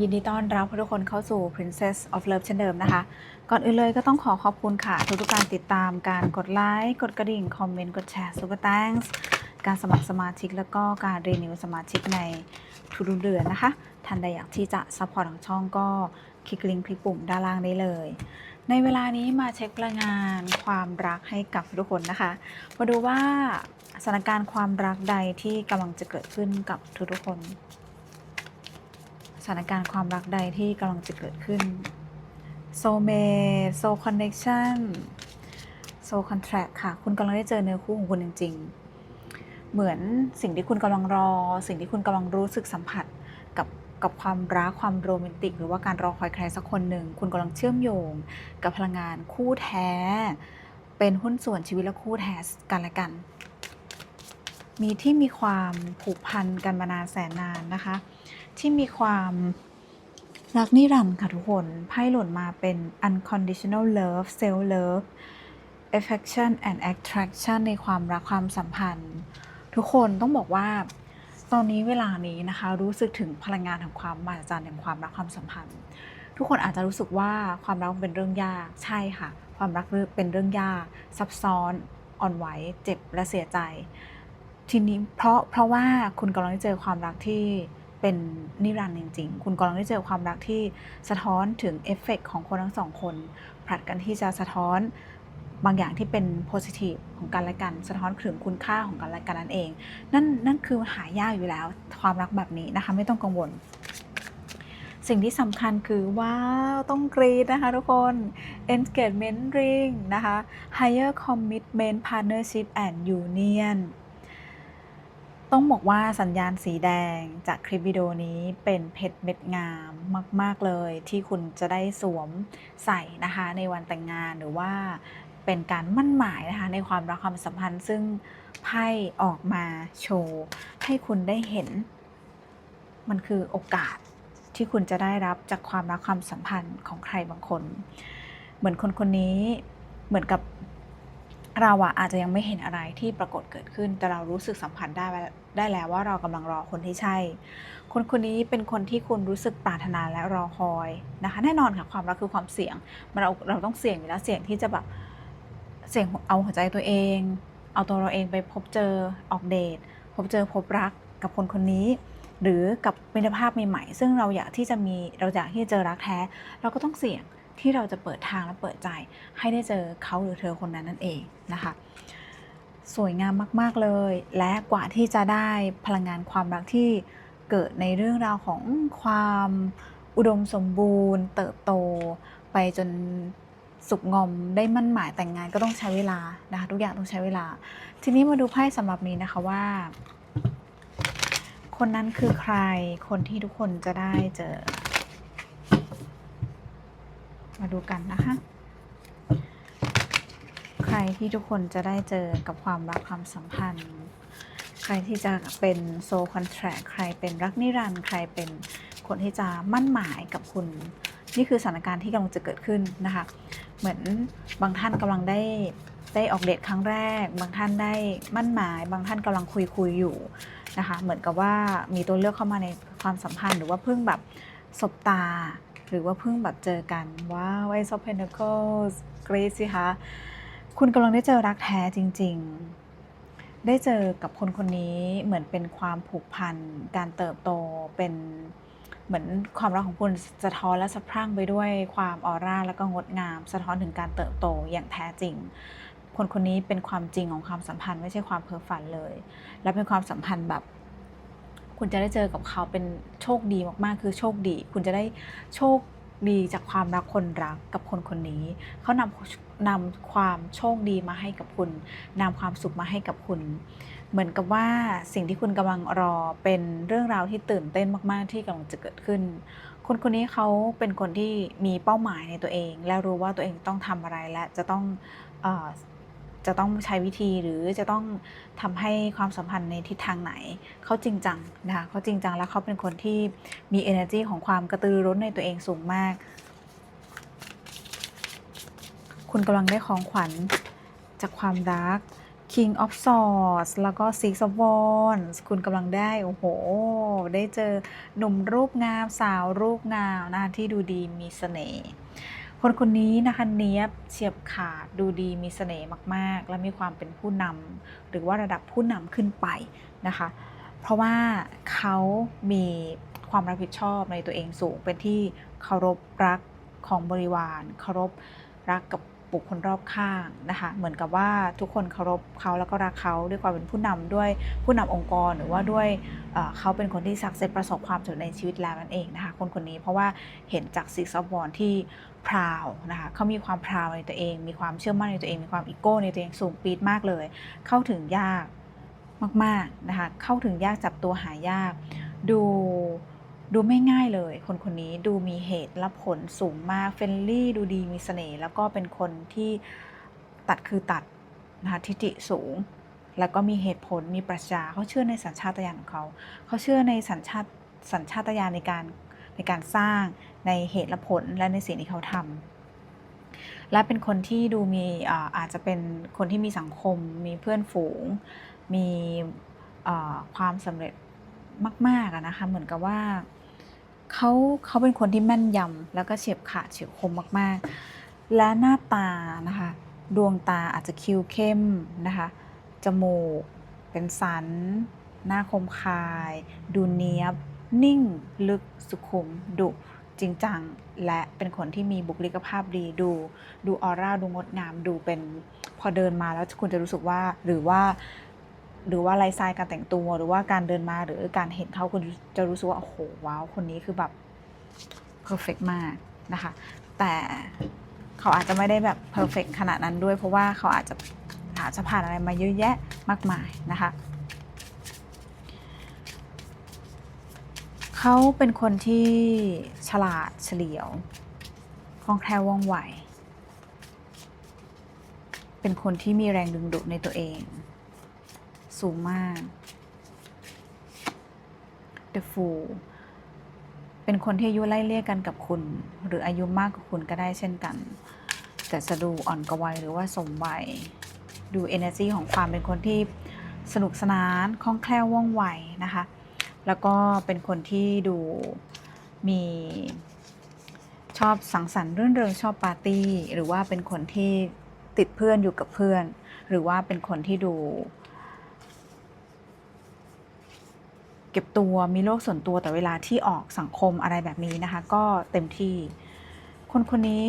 ยินดีต้อนรับทุกคนเข้าสู่ Princess of Love เช่นเดิมนะคะ ก่อนอื่นเลยก็ต้องขอขอบคุณค่ะ ทุกๆกการติดตามการกดไลค์ กดกระดิ่ง คอมเมนต์ กดแชร์ Super Thanks การสมัครสมาชิก แล้วก็การรีนิวสมาชิกในทุกๆเดือนนะคะท่านใดอยากที่จะซัพพอร์ตของช่องก็คลิกลิงก์คลิกปุ่มด้านล่างได้เลย ในเวลานี้มาเช็คพลังงานความรักให้กับทุกคนนะคะ มาดูว่าสถานการณ์ความรักใดที่กำลังจะเกิดขึ้นกับทุกๆคน สถานการณ์ความรักใดที่กำลังจะเกิดขึ้น soul mate soul connection soul contract ค่ะ คุณกำลังได้เจอเนื้อคู่ของคุณจริง ๆ เหมือนสิ่งที่คุณกำลังรอ สิ่งที่คุณกำลังรู้สึกสัมผัสกับกับความรักความโรแมนติก หรือว่าการรอคอยใครสักคนหนึ่ง คุณกำลังเชื่อมโยง กับพลังงานคู่แท้ เป็นหุ้นส่วนชีวิตและคู่แท้กันและกัน มีที่มีความผูกพันกันมานานแสนนานนะคะ ที่มีความรักนิรันดร์ค่ะทุกคนไพ่หล่นมาเป็น unconditional love self love affection and attraction ในความรักความสัมพันธ์ ทุกคนต้องบอกว่า ตอนนี้เวลานี้นะคะ รู้สึกถึงพลังงานของความมหัศจรรย์แห่งความรักความสัมพันธ์ ทุกคนอาจจะรู้สึกว่าความรักเป็นเรื่องยากใช่ค่ะ ความรักเป็นเรื่องยาก ซับซ้อนอ่อนไหวเจ็บและเสียใจ ทีนี้เพราะเพราะว่าคุณกำลังเจอความรักที่ เป็นนิรันดร์จริง ๆ คุณกำลังได้เจอความรักที่สะท้อนถึงเอฟเฟกต์ของคนทั้งสองคนผลัดกันที่จะสะท้อนบางอย่างที่เป็นโพซิทีฟของกันและกัน สะท้อนถึงคุณค่าของกันและกันนั่นเอง นั่นนั่นคือหายากอยู่แล้วความรักแบบนี้นะคะ ไม่ต้องกังวล สิ่งที่สำคัญคือว้าว ต้องกรีดนะคะทุกคน engagement ring นะคะ higher commitment partnership and union ต้องบอกว่าสัญญาณสีแดงจากคลิปวิดีโอนี้เป็นเพชรเม็ดงามมาก ๆ เลย ที่คุณจะได้สวมใส่นะคะในวันแต่งงานหรือว่าเป็นการมั่นหมายนะคะในความรักความสัมพันธ์ ซึ่งไพ่ออกมาโชว์ให้คุณได้เห็น มันคือโอกาสที่คุณจะได้รับจากความรักความสัมพันธ์ของใครบางคน เหมือนคนคนนี้เหมือนกับเราอะอาจจะยังไม่เห็นอะไรที่ปรากฏเกิดขึ้น แต่เรารู้สึกสัมผัสได้ว่า ได้แล้วว่าเรากำลังรอคนที่ใช่ คนคนนี้เป็นคนที่คุณรู้สึกปรารถนาและรอคอยนะคะ แน่นอนค่ะความรักคือความเสี่ยงมันเราเราต้องเสี่ยงอยู่แล้วเสี่ยงที่จะแบบเสี่ยงเอาหัวใจตัวเอง เอาตัวเราเองไปพบเจอออกเดทพบเจอพบรักกับคนคนนี้ หรือกับมิตรภาพใหม่ๆซึ่งเราอยากที่จะมีเราอยากที่จะเจอรักแท้ เราก็ต้องเสี่ยงที่เราจะเปิดทางและเปิดใจให้ได้เจอเขาหรือเธอคนนั้นนั่นเองนะคะ สวยงามมาก ๆ เลย และกว่าที่จะได้พลังงานความรักที่เกิดในเรื่องราวของความอุดมสมบูรณ์ เติบโต ไปจนสุกงอมได้มั่นหมายแต่งงานก็ต้องใช้เวลานะคะทุกอย่างต้องใช้เวลา ทีนี้มาดูไพ่สำหรับนี้นะคะว่า คนนั้นคือใครคนที่ทุกคนจะได้เจอ มาดูกันนะคะ ใครที่ทุกคนจะได้เจอกับความรักความสัมพันธ์ ใครที่จะเป็นโซคอนแทรคใครเป็นรักนิรันดร์ใครเป็นคนที่จะมั่นหมายกับคุณ นี่คือสถานการณ์ที่กำลังจะเกิดขึ้นนะคะ เหมือนบางท่านกำลังได้ได้ออกเดทครั้งแรก บางท่านได้มั่นหมาย บางท่านกำลังคุยคุยอยู่นะคะ เหมือนกับว่ามีตัวเลือกเข้ามาในความสัมพันธ์ หรือว่าเพิ่งแบบสบตา หรือว่าเพิ่งแบบเจอกันว้าวไอซอเพนเ c เคิลเกรซสิคะ คุณกำลังได้เจอรักแท้จริง ๆ ได้เจอกับคนคนนี้เหมือนเป็นความผูกพัน การเติบโตเป็นเหมือนความรักของคุณสะท้อนและสะพรั่งไปด้วยความออร่าแล้วก็งดงาม สะท้อนถึงการเติบโตอย่างแท้จริง คนคนนี้เป็นความจริงของความสัมพันธ์ไม่ใช่ความเพ้อฝันเลย และเป็นความสัมพันธ์แบบ คุณจะได้เจอกับเขาเป็นโชคดีมากๆ คือโชคดี คุณจะได้โชคดีจากความรักคนรักกับคนคนนี้ เขานำนำความโชคดีมาให้กับคุณนำความสุขมาให้กับคุณ เหมือนกับว่าสิ่งที่คุณกำลังรอเป็นเรื่องราวที่ตื่นเต้นมาก ๆ ที่กำลังจะเกิดขึ้น คนคนนี้เขาเป็นคนที่มีเป้าหมายในตัวเอง และรู้ว่าตัวเองต้องทำอะไรและจะต้องอจะต้องใช้วิธีหรือจะต้องทำให้ความสัมพันธ์ในทิศทางไหน เขาจริงจังนะคะเขาจริงจังแล้วเขาเป็นคนที่มี energy ของความกระตือรือร้นในตัวเองสูงมาก คุณกำลังได้ของขวัญจากความรัก King of Swords แล้วก็ Six of Wands คุณกำลังได้ โอ้โห ได้เจอหนุ่มรูปงามสาวรูปงามนะคะที่ดูดีมีเสน่ห์คนคนนี้นะคะเนี้ยบเฉียบขาดดูดีมีเสน่ห์มาก ๆ และมีความเป็นผู้นำหรือว่าระดับผู้นำขึ้นไปนะคะ เพราะว่าเขามีความรับผิดชอบในตัวเองสูงเป็นที่เคารพรักของบริวารเคารพรักกับ บุคคลรอบข้างนะคะเหมือนกับว่าทุกคนเคารพเขาแล้วก็รักเขาด้วยความเป็นผู้นำด้วยผู้นำองค์กรหรือว่าด้วยเอ่อเขาเป็นคนที่สักเซสประสบความสำเร็จในชีวิตแล้วนั่นเองนะคะคนคนนี้เพราะว่าเห็นจาก Six of Wands ที่พราวนะคะเขามีความพราวในตัวเอง มีความเชื่อมั่นในตัวเอง มีความอีโก้ในตัวเองสูงปี๊ดมากเลย เข้าถึงยากมากๆนะคะเข้าถึงยากจับตัวหายาก ดู ดูไม่ง่ายเลย คนคนนี้ดูมีเหตุและผลสูงมากเฟรนลี่ดูดีมีเสน่ห์แล้วก็เป็นคนที่ตัดคือตัดนะคะทิฐิสูง แล้วก็มีเหตุผลมีปรัชญาเขาเชื่อในสัญชาตญาณของเขา เขาเชื่อในสัญชาติสัญชาตญาณในการในการสร้างในเหตุและผลและในสิ่งที่เขาทำและเป็นคนที่ดูมีอาอาจจะเป็นคนที่มีสังคม มีเพื่อนฝูง มีความสำเร็จมากๆนะคะ เหมือนกับว่า เขาเขาเป็นคนที่แม่นยำแล้วก็เฉียบขาดเฉียบคมมากๆ และหน้าตานะคะ ดวงตาอาจจะคิ้วเข้มนะคะ จมูก เป็นสัน หน้าคมคาย ดูเนียบ นิ่ง ลึกสุขุม ดุจริงจัง และเป็นคนที่มีบุคลิกภาพดีดู ดูออร่า ดูงดงาม ดูเป็นพอเดินมาแล้วคุณจะรู้สึกว่าหรือว่า หรือว่าไลฟ์สไตล์การแต่งตัวหรือว่าการเดินมาหรือการเห็นเขาคุณจะรู้สึกว่า โอ้โห ว้าว คนนี้คือแบบเพอร์เฟกมากนะคะ แต่เขาอาจจะไม่ได้แบบเพอร์เฟกขนาดนั้นด้วยเพราะว่าเขาอาจจะอาจจะผ่านอะไรมาเยอะแยะมากมายนะคะเขาเป็นคนที่ฉลาดเฉลียวคล่องแคล่วว่องไว เป็นคนที่มีแรงดึงดูดในตัวเอง สูงมาก The Fool เป็นคนที่อายุไล่เลี่ยกันกับคุณ หรืออายุมากกว่าคุณก็ได้เช่นกัน แต่จะดูอ่อนกว่าวัยหรือว่าสมวัย ดู energy ของความเป็นคนที่สนุกสนานคล่องแคล่วว่องไวนะคะ แล้วก็เป็นคนที่ดูมีชอบสังสรรค์เรื่นเริงชอบปาร์ตี้ หรือว่าเป็นคนที่ติดเพื่อนอยู่กับเพื่อน หรือว่าเป็นคนที่ดู เก็บตัวมีโลกส่วนตัวแต่เวลาที่ออกสังคมอะไรแบบนี้นะคะ ก็เต็มที่ คนคนนี้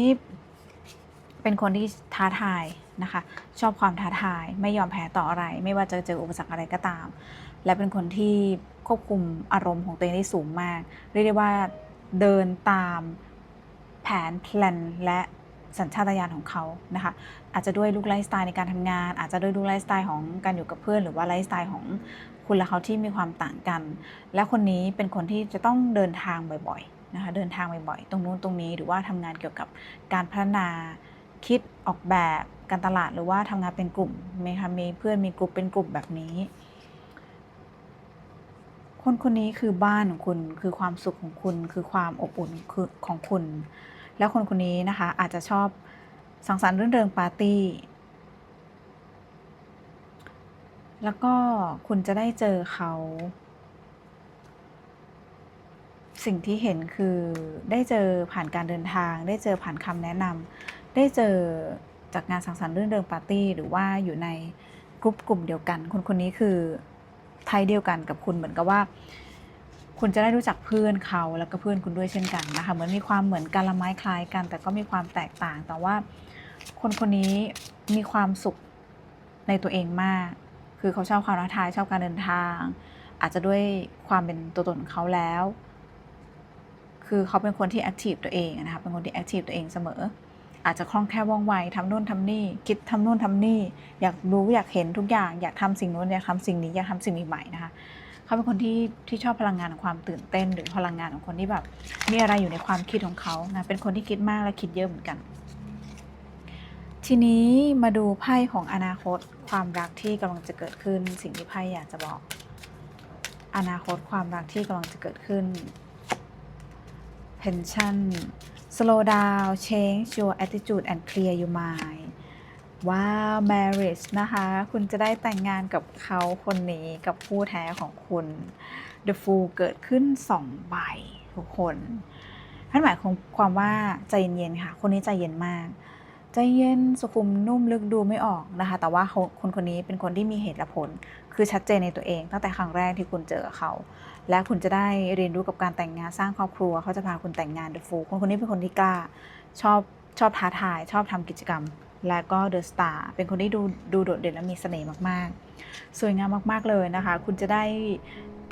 เป็นคนที่ท้าทายนะคะ ชอบความท้าทายไม่ยอมแพ้ต่ออะไร ไม่ว่าจะเจออุปสรรคอะไรก็ตาม และเป็นคนที่ควบคุมอารมณ์ของตัวเองได้สูงมาก เรียกได้ว่าเดินตามแผนแพลนและสัญชาตญาณของเขานะคะ อาจจะด้วยลูกไลฟ์สไตล์ในการทำงาน อาจจะด้วยลูกไลฟ์สไตล์ของการอยู่กับเพื่อน หรือว่าไลฟ์สไตล์ของ คุณและเขาที่มีความต่างกัน และคนนี้เป็นคนที่จะต้องเดินทางบ่อยๆนะคะเดินทางบ่อยๆตรงนู้นตรงนี้หรือว่าทำงานเกี่ยวกับการพัฒนาคิดออกแบบการตลาดหรือว่าทำงานเป็นกลุ่มไหมคะมีเพื่อนมีกลุ่มเป็นกลุ่มแบบนี้ คนคนนี้คือบ้านของคุณคือความสุขของคุณคือความอบอุ่นคือของคุณ แล้วคนคนนี้นะคะอาจจะชอบสังสรรค์รื่นเริงปาร์ตี้ แล้วก็คุณจะได้เจอเขา สิ่งที่เห็นคือได้เจอผ่านการเดินทาง ได้เจอผ่านคำแนะนำได้เจอจากงานสังสรรค์เรื่นเริงปาร์ตี้ หรือว่าอยู่ในกลุ่มกลุ่มเดียวกัน คนคนนี้คือไทยเดียวกันกับคุณเหมือนกับว่า คุณจะได้รู้จักเพื่อนเขาแล้วก็เพื่อนคุณด้วยเช่นกันนะคะเหมือนมีความเหมือนกันละไม้คล้ายกัน แต่ก็มีความแตกต่างแต่ว่า คนคนนี้มีความสุขในตัวเองมาก คือเขาชอบความท้าทายชอบการเดินทาง อาจจะด้วยความเป็นตัวตนของเขาแล้ว คือเขาเป็นคนที่แอคทีฟตัวเองนะคะเป็นคนที่แอคทีฟตัวเองเสมอ อาจจะคล่องแคล่วว่องไวทำนู่นทำนี่ คิดทำนู่นทำนี่ อยากรู้อยากเห็นทุกอย่าง อยากทำสิ่งนู้นอยากทำสิ่งนี้อยากทำสิ่งใหม่ๆนะคะเขาเป็นคนที่ที่ชอบพลังงานของความตื่นเต้น หรือพลังงานของคนที่แบบมีอะไรอยู่ในความคิดของเขานะเป็นคนที่คิดมากและคิดเยอะเหมือนกัน ทีนี้มาดูไพ่ของอนาคตความรักที่กำลังจะเกิดขึ้น สิ่งที่ไพ่อยากจะบอก อนาคตความรักที่กำลังจะเกิดขึ้น pension slow down change your attitude and clear your mind ว้าว marriage นะคะ คุณจะได้แต่งงานกับเขาคนนี้กับคู่แท้ของคุณ The Fool เกิดขึ้น2ใบทุกคนนั่นหมายความว่าใจเย็นๆค่ะ คนนี้ใจเย็นมาก ใจเย็นสุขุมนุ่มลึกดูไม่ออกนะคะ แต่ว่าคนคนนี้เป็นคนที่มีเหตุและผล คือชัดเจนในตัวเอง ตั้งแต่ครั้งแรกที่คุณเจอเขา และคุณจะได้เรียนรู้กับการแต่งงานสร้างครอบครัว เขาจะพาคุณแต่งงาน The Fool คนคนนี้เป็นคนที่กล้า ชอบชอบท้าทาย ชอบทำกิจกรรม และก็ The Star เป็นคนที่ดูดูโดดเด่นและมีเสน่ห์มากๆ สวยงามมากๆเลยนะคะ คุณจะได้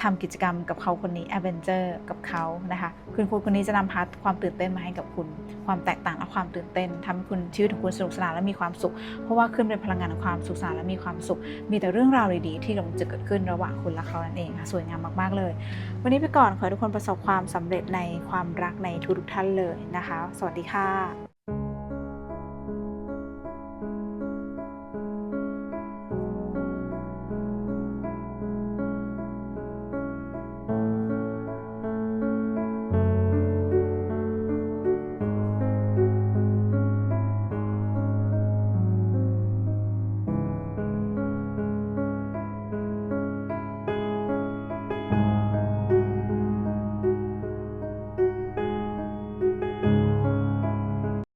ทำกิจกรรมกับเขาคนนี้ a d v e n t u r e กับเขานะคะคุณคุณคนนี้จะนำพาความตื่นเต้นมาให้กับคุณ ความแตกต่างและความตื่นเต้นทำให้คุณชีวิตของคุณสนุกสนานและมีความสุข เพราะว่าขึ้นเป็นพลังงานของความสุขสนานและมีความสุข มีแต่เรื่องราวดีๆที่กำลังจะเกิดขึ้นระหว่างคุณและเขานั่นเองค่ะสวยงามมากๆเลย วันนี้ไปก่อนขอให้ทุกคนประสบความสำเร็จในความรักในทุกๆท่านเลยนะคะ สวัสดีค่ะ